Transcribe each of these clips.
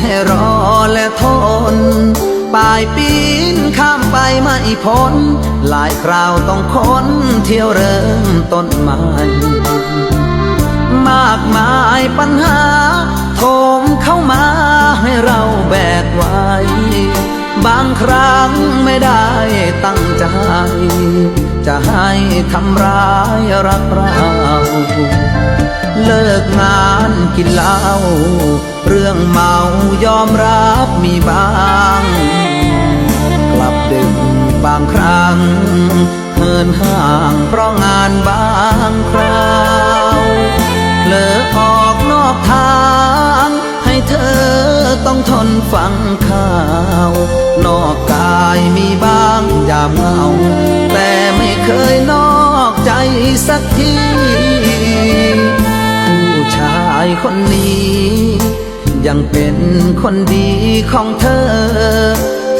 ให้รอและทน ปลายปีนข้ามไปไม่พ้น หลายคราวต้องค้นเที่ยวเริ่มต้นใหม่มากมายปัญหา โถมเข้ามาให้เราแบกไว้ บางครั้งไม่ได้ตั้งใจ จะให้ทำร้ายรักเราเลิกงานกินเหล้าเรื่องเมายอมรับมีบ้าง กลับดึกบางครั้งเหินห่างเพราะงานบางคราวเลอออกนอกทางให้เธอต้องทนฟังข่าว นอกกายมีบ้างยามเหงาแต่ไม่ เคยนอกใจสักที ผู้ชายคนนี้ ยังเป็นคนดีของเธอ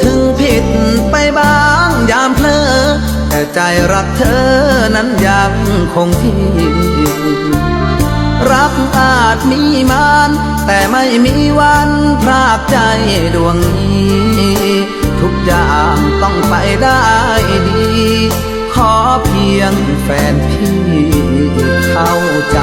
ถึงผิดไปบ้างยามเพลอแต่ใจรักเธอนั้นยังคงที่รักอาจมีมานแต่ไม่มีวันพรากใจดวงนี้ ทุกอย่างต้องไปได้ ขอเพียงแฟนพี่เข้าใจ